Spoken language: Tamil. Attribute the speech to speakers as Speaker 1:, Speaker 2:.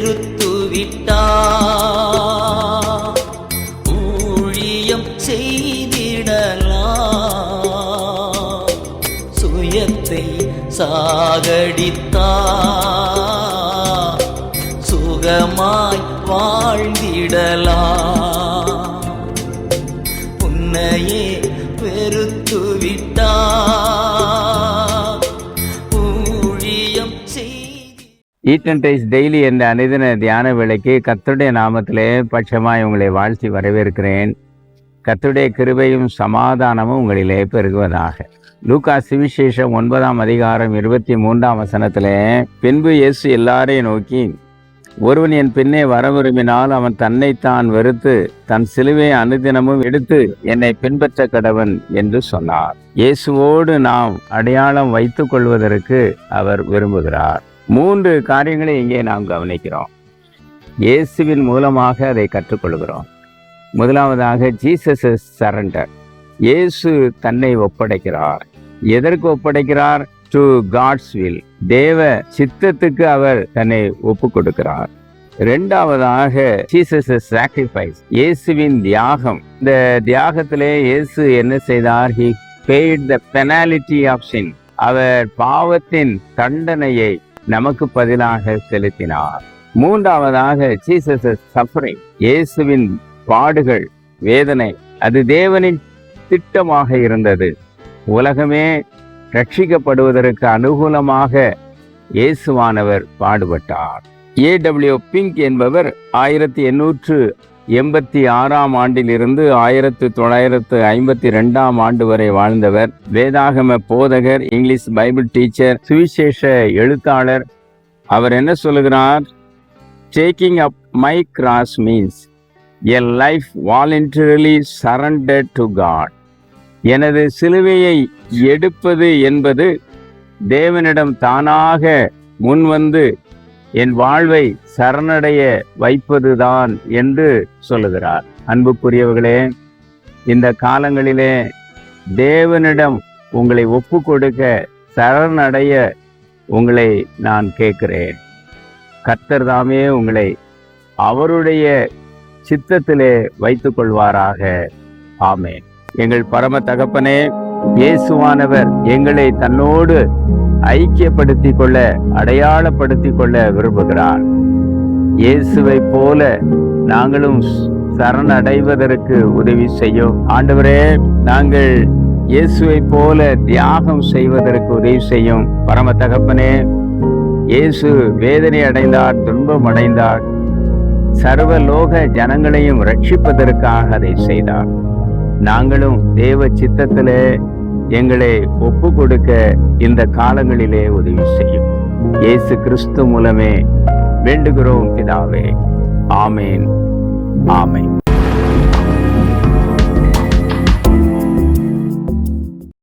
Speaker 1: பெருத்துவிட்டார். ஊழியம் செய்திடலாம். சுயத்தை சாகடித்தார். சுகமாய் வாழ்ந்திடலாம். உன்னையே பெருத்துவிட்டார்.
Speaker 2: ஈட் அண்ட் டெய்லி என்ற அனுதின தியான விலைக்கு கர்த்தருடைய நாமத்திலே பட்சமாய் உங்களை வாழ்த்தி வரவேற்கிறேன். கத்துடைய கிருபையும் சமாதானமும் உங்களிலே பெருகுவதாக. லூகா சுவிசேஷம் ஒன்பதாம் அதிகாரம் இருபத்தி மூன்றாம் வசனத்திலே பின்பு இயேசு எல்லாரையும் நோக்கி ஒருவன் என் பின்னே வர விரும்பினால் அவன் தன்னைத்தான் வெறுத்து தன் சிலுவையை அனுதினமும் எடுத்து என்னை பின்பற்ற கடவன் என்று சொன்னார். இயேசுவோடு நாம் அடையாளம் வைத்துக் கொள்வதற்கு அவர் விரும்புகிறார். மூன்று காரியங்களை இங்கே நாம் கவனிக்கிறோம். இயேசுவின் மூலமாக அதை கற்றுக்கொள்கிறோம். முதலாவதாக ஜீசஸ் சரண்டர். இயேசு தன்னை ஒப்படைக்கிறார். எதற்கு ஒப்படைக்கிறார்? டு காட்ஸ் வில் தேவ சித்தத்துக்கு அவர் தன்னை ஒப்பு கொடுக்கிறார் ரெண்டாவதாக ஜீசஸ் சாக்ரிஃபைஸ் இயேசுவின் தியாகம். இந்த தியாகத்திலே இயேசு என்ன செய்தார்? He paid the penalty of அவர் பாவத்தின் தண்டனையை நமக்கு பதிலாக செலுத்தினார். மூன்றாவதாக ஜீசஸ் சஃபரிங் இயேசுவின் பாடுகள் வேதனை அது தேவனின் திட்டமாக இருந்தது. உலகமே ரட்சிக்கப்படுவதற்கு அனுகூலமாக இயேசுவானவர் பாடுபட்டார். ஏ டபிள்யூ பிங்க் என்பவர் ஆயிரத்தி எண்ணூற்று எண்பத்தி ஆறாம் ஆண்டிலிருந்து ஆயிரத்து தொள்ளாயிரத்து ஐம்பத்தி ரெண்டாம் ஆண்டு வரை வாழ்ந்தவர். வேதாகம போதகர் இங்கிலீஷ் பைபிள் டீச்சர் சுவிசேஷ எழுத்தாளர். அவர் என்ன சொல்லுகிறார்? Taking up my cross means a life voluntarily surrendered to God எனது சிலுவையை எடுப்பது என்பது தேவனிடம் தானாக முன்வந்து என் வாழ்வை சரணடைய வைப்பதுதான் என்று சொல்லுகிறார். அன்புக்குரியவர்களே இந்த காலங்களிலே தேவனிடம் உங்களை ஒப்பு கொடுக்க சரணடைய உங்களை நான் கேட்கிறேன். கர்த்தர் தாமே உங்களை அவருடைய சித்தத்திலே வைத்துக் கொள்வாராக. ஆமேன். எங்கள் பரம தகப்பனே இயேசுவானவர் எங்களை தன்னோடு ஐக்கியப்படுத்திக் கொள்ள அடையாளப்படுத்திக் கொள்ள விரும்புகிறார். இயேசுவை போல நாங்களும் சரணடைவதற்கு உதவி செய்யும். ஆண்டவரே நாங்கள் இயேசுவை போல தியாகம் செய்வதற்கு உதவி செய்யும். பரம தகப்பனே இயேசு வேதனை அடைந்தார் துன்பம் அடைந்தார். சர்வலோக ஜனங்களையும் ரட்சிப்பதற்காக அதை செய்தார். நாங்களும் தேவ சித்தத்திலே எங்களை ஒப்பு கொடுக்க இந்த காலங்களிலே உதவி செய்யும். இயேசு கிறிஸ்து மூலமே வேண்டுகிறோம் பிதாவே. ஆமேன். ஆமேன்.